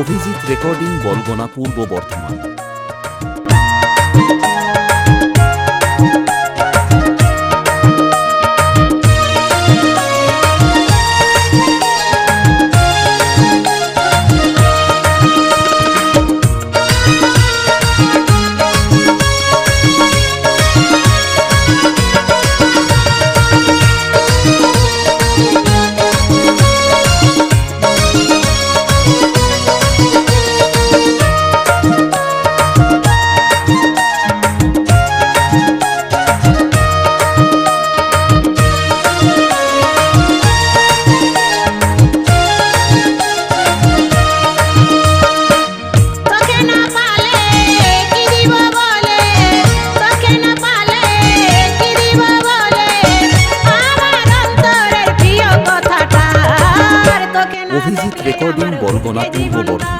Abhijit recording Balgona পূর্ব Bardhaman. Abhijit recording Barguna পূর্ব বর্ধমান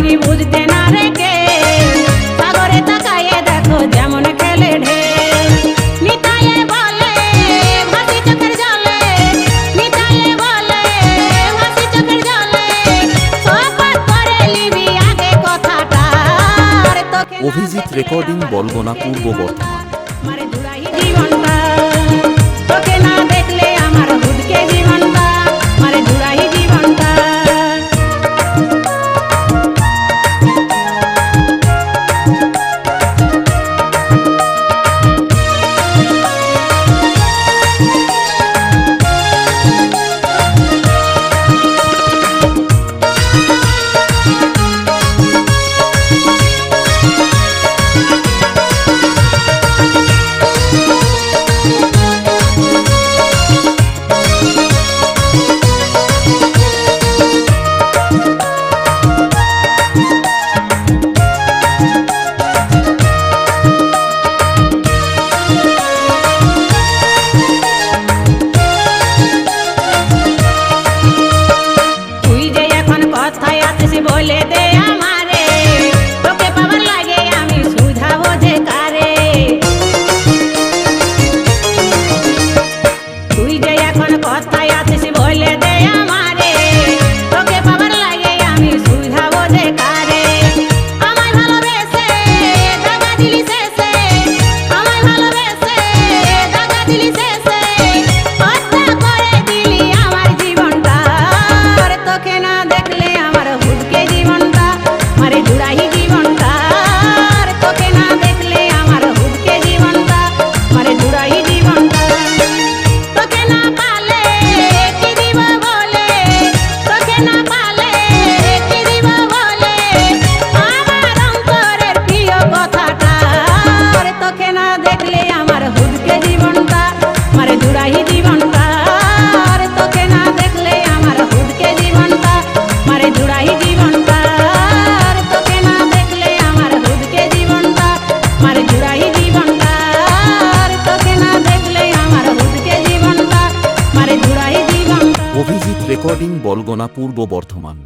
পারিনি বুঝতে না রেখে সাগরে তাকায়ে দেখো যেমন খেলে ঢে বলে ভাসি চোখের জলে। বলে ভাসি চোখের জলে। সবার পরে লিবি আগে কথাটা। অভিজিৎ রেকর্ডিং বলবনা পূর্ব বর্ধমান। আছিস বলে দে রেকর্ডিং বলগনা পূর্ব বর্ধমান